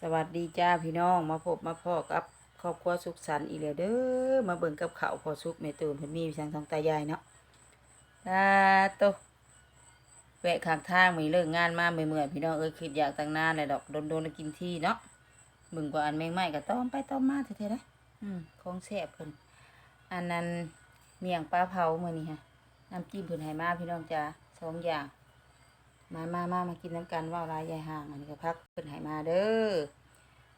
สวัสดีจ้าพี่น้องมาพบมาพ่อกับครอบครัวสุขสันต์อีกแล้วเด้อมาเบิ่งกับเขาพอสุกแม่ตูนเพิ่นมีทางทางตายายเนาะตาโตแวะข้างทางมีเลิกงานมาเมื่อยๆพี่น้องเอ้ยคิดอยากตั้งนานเลยดอกโดนๆแล้วกินที่เนาะเบิ่งกว่าอันแมงไม้ก็ต้อมไปต้อมมาแท้ๆนะอืมของแซ่บเพิ่นอันนั้นเมี่ยงปลาเผามื้อนี้ฮะน้ำจิ้มเพิ่นให้มาพี่น้องจ้าสองอย่าง มามามามากินน้ำกันว่าวลายยายห่าง อันนี้ก็พักเพิ่นให้มาเด้อ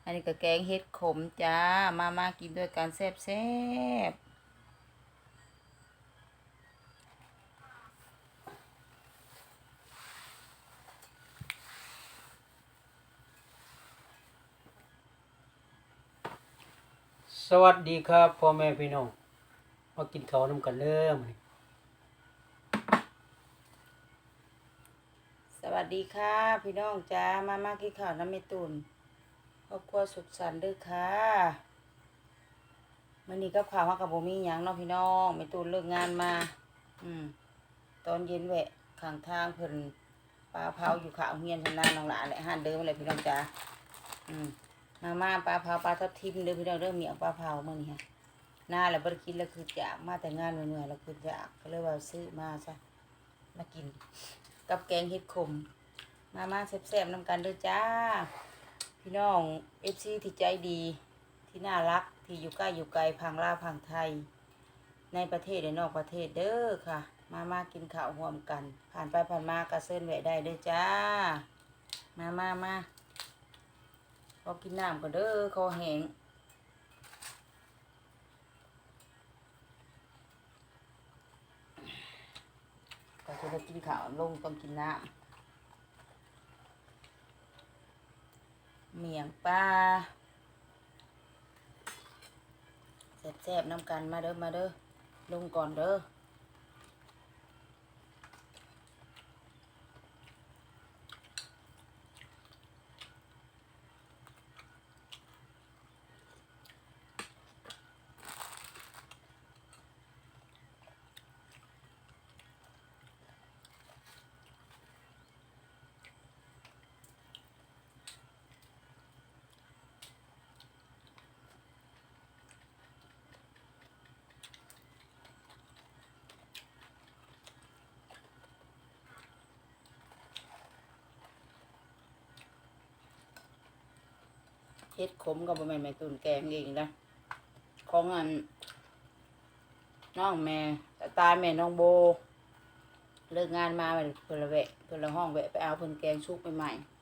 อันนี้ก็แกงเห็ดขมจ้า มามากินด้วยกันแซ่บแซ่บสวัสดีครับพ่อแม่พี่น้องมากินข้าวนำกันเด้อมื้อนี้ สวัส ดีค่ะพี่น้องจ้ามามากินข้าวน้ำเมตุนครอบครัวสุขสันต์ด้อค่ะมื้อนี้กับข้าวเฮากับบ่มีหยังเนาะพี่น้องเมตุนเลิกงานมา อืม ตอนเย็นแวะข้างทางเพิ่นปลาเผาอยู่ข้างเฮียนทางด้านน้องหลานและอาหารเดิมเลยพี่น้องจ้าอืมมาม่าปลาเผาปลาทับทิมเด้อพี่น้องเด้อเมียงปลาเผามื้อนี้ฮะหน้าแล้วบ่ได้กินแล้วคืออยากมาแต่งานเหนื่อยๆแล้วคืออยากก็เลยว่าซื้อมาซะมากิน กับแกงเห็ดขม มามาแซ่บๆนำกันเด้อจ้า พี่น้อง FC ที่ใจดี ที่น่ารัก ที่อยู่ใกล้อยู่ไกลพังลาวพังไทย ในประเทศและนอกประเทศเด้อค่ะ มามากินข้าวร่วมกัน ผ่านไปผ่านมากระเซินแวะได้เด้อจ้า มามามาพอกินน้ำก็เด้อคอแห้ง ก็จะได้กินข้าวลงต้องกินน้ำเมียงปลาแซ่บๆน้ำกันมาเด้อมาเด้อลงก่อนเด้อ เฮ็ดขมก็บ่แม่นแม่ตุนแกงเองนะของอันน้องแม่ตายแม่น้องโบ เลิกงานมาเพิ่นละแวะเพิ่นละห้องแวะไปเอาเพิ่นแกงชุกใหม่ๆ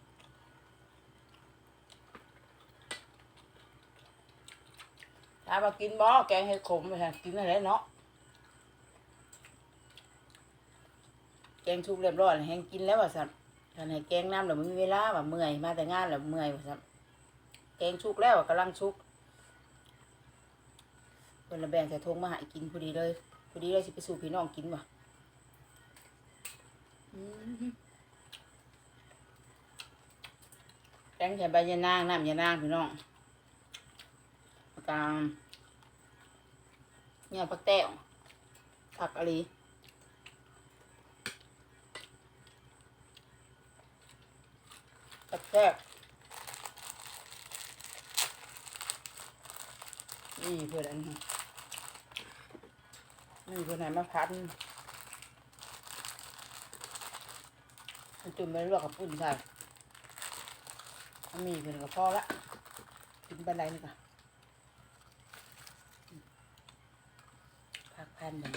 ถามว่ากินบ่แกงเฮ็ดขมไปค่ะกินอะไรเนาะแกงชุกเรียบร้อยแล้วแฮงกินแล้วว่าซั่นคันให้แกงน้ำแล้วมันมีเวลาว่าเมื่อยมาแต่งานแล้วเมื่อยว่าซั่น แกงชุกแล้วกำลังชุกเพิ่นละแบ่งใส่ทงมาให้กินพอดีเลยพอดีเลยสิไปสู่พี่น้องกินว่ะแกงใส่ใบยะนางน้ำยะนางพี่น้องกางเนี่ยผักแต้วผักอะไรผักแซ่บ นี่เพื่อนอันนี้นี่เพื่อนไหนมาพัดมันจุ่มไปลวกกับปุ่นใส่มีเพื่อนกับพ่อละกินไปไรนี่ก่อนพักพันหนึ่ง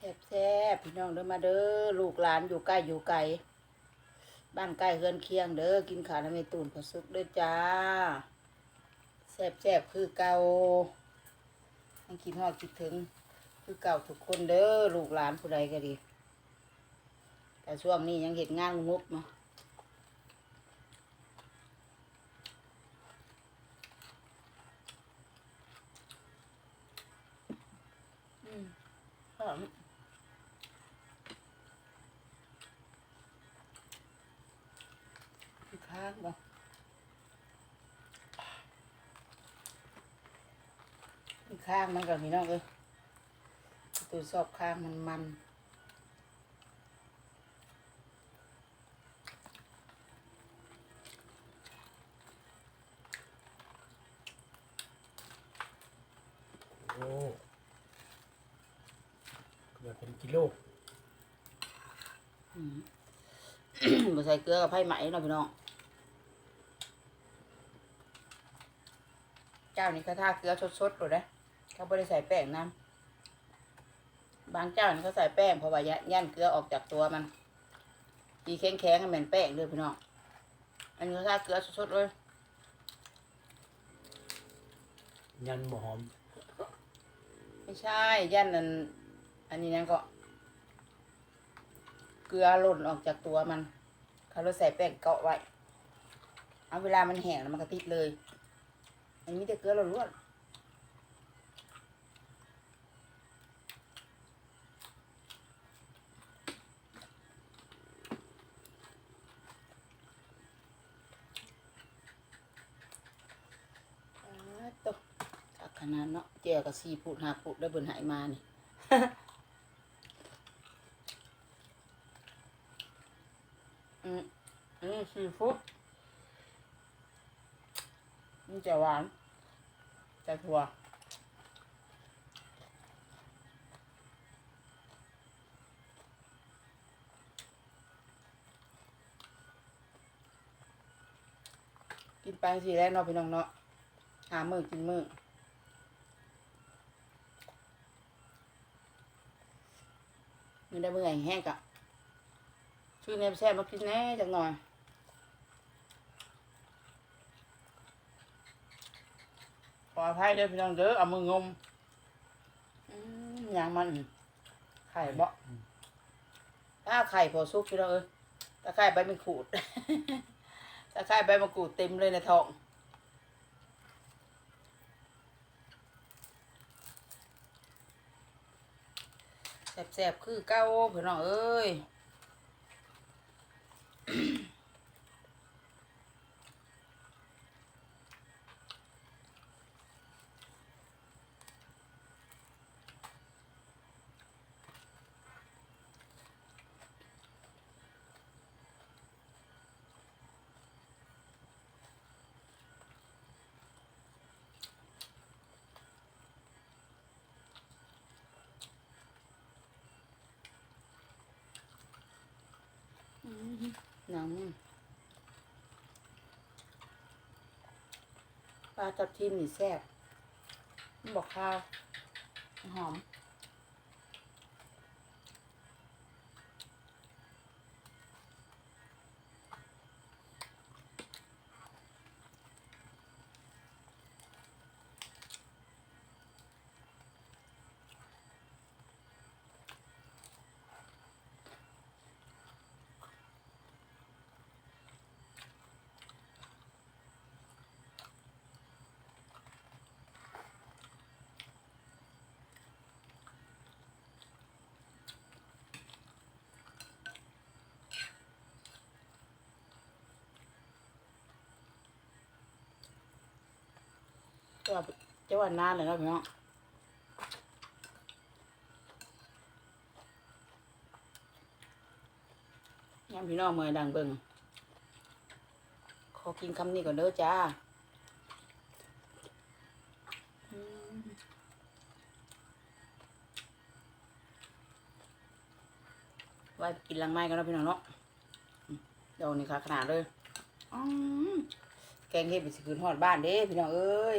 แซ่บๆ พี่น้องเด้อมาเด้อลูกหลานอยู่ใกล้อยู่ไกลบ้านใกล้เฮือนเคียงเด้อกินขาน้ำไม่ตูนผสุกเด้อจ้าแซ่บๆคือเก่าให้คิดหอดคิดถึง คือเก่าทุกคนเด้อลูกหลานผู้ใดก็ดี แต่ช่วงนี้ยังเห็นงานงกเนาะอืมหอมอีกข้างบ่ ข้างมันก่อนพี่น้องเอ้ยตัวชอบข้างมันมันโอ้เกือบเป็นกิโลอืม บ่ใส่เกลือกับไผ่ไหมเนาะพี่น้อง เจ้านี่เขาทาเกลือสดๆเลยนะ เขาไม่ได้ใส่แป้งน้ำบางเจ้านี่เขาใส่แป้งเพราะว่าย่านเกลือออกจากตัวมันดีแข็งๆให้เหม็นแป้งเลยพี่น้องอันนี้เขาทาเกลือสดๆเลย ยันหอม ไม่ใช่ย่านนั้นอันนี้นั่นก็ เกลือหล่นออกจากตัวมัน เขาเลยใส่แป้งเกาะไว้ เอาเวลามันแห้งแล้วมันก็ติดเลย อันนี้มีแต่เกลือล้วนๆอ่าตกคัก ขนาดเนาะเจียกับซีพูดหาพูดได้บนหายมานี่อืมอันนี้ซีฟู้ดมันจะหวานจะถั่วกินไปสิแล้วเนาะพี่น้องเนาะหามือกินมือ มันได้เมื่อยแห้งกะชื่อเนมแซ่บมากินแน่จังหน่อยขออภัยเด้อพี่น้องเด้อเอามืองมอย่างมัน ไข่บ่ถ้าไข่พอสุกพี่น้องเอ้ยถ้าไข่ใบมันขูดถ้าไข่ใบมะกรูดเต็มเลยในท้อง แสบๆคือเก้าพี่น้องเอ้ย หนังปลาทับทิมนี่แซ่บบอกข้าวหอม จะว่า จะว่านานเลยเนาะพี่น้องยามพี่น้องเมื่อดังเบิ่งขอกินคำนี้ก่อนเด้อจ้าไว้กินลังไม้กันเนาะพี่น้องเนาะเดี๋ยวนี้ค่ะขนาดเลยแกงเห็ดไปสิคืนหอดบ้านเด้พี่น้องเอ้ย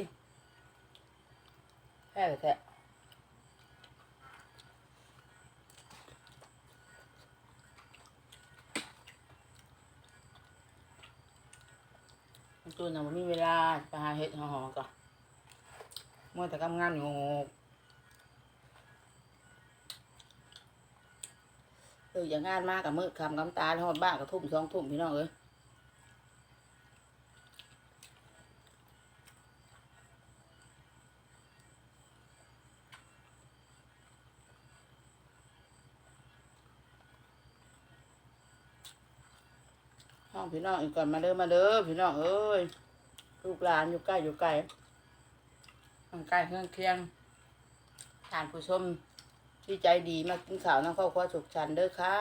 แค่แท้ตัวน่ะมันมีเวลาไปหาเห็ดหอๆก่อนเมัวแต่ทำงานอยู่เอออย่างงานมากกับมืดคำกำตาทอดบ้านกับทุ่มสองทุ่มพี่น้องเอ้ย องพี่น้องอีกก่อนมาเด้อมาเด้อพี่น้องเอ้ยลูกหลานอยู่ใกล้อยู่ไกลทางใกล้เครื่องเคียงท่านผู้ชมที่ใจดีมากินข้าวน้ำข้าวคั่วสุกชันเด้อค่ะ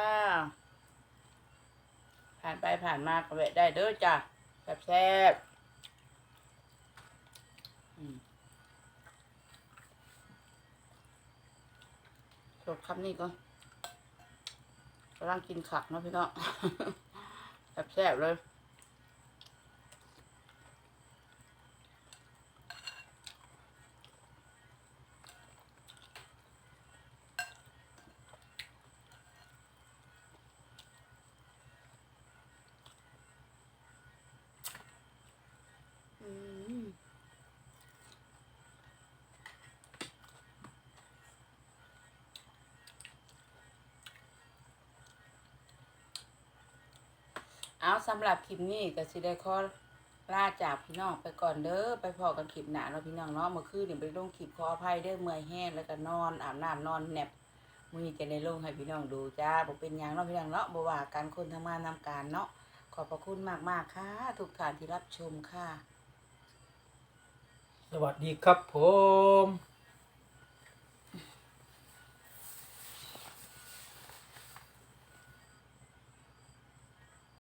ผ่านไปผ่านมาก็แวะได้เด้อจ้ะแซ่บๆอืมจบคำนี้ก่อนกำลังกินขักเนาะพี่น้อง แซ่บๆเลย อืมเอา สำหรับคลิปนี้ก็สิได้ขอลาจากพี่น้องไปก่อนเด้อไปพอกันคลิปหนาเนาะพี่น้องเนาะเมื่อคืนนี่ไปลงคลิปขออภัยเด้อเมื่อยแห้งแล้วก็นอนอาบน้ำนอนแนบมือจะได้ลงให้พี่น้องดูจ้าบ่เป็นยังเนาะพี่น้องเนาะบ่ว่ากันคนทำงานทำการเนาะขอบพระคุณมากๆค่ะ ทุกท่านที่รับชมค่ะ สวัสดีครับผม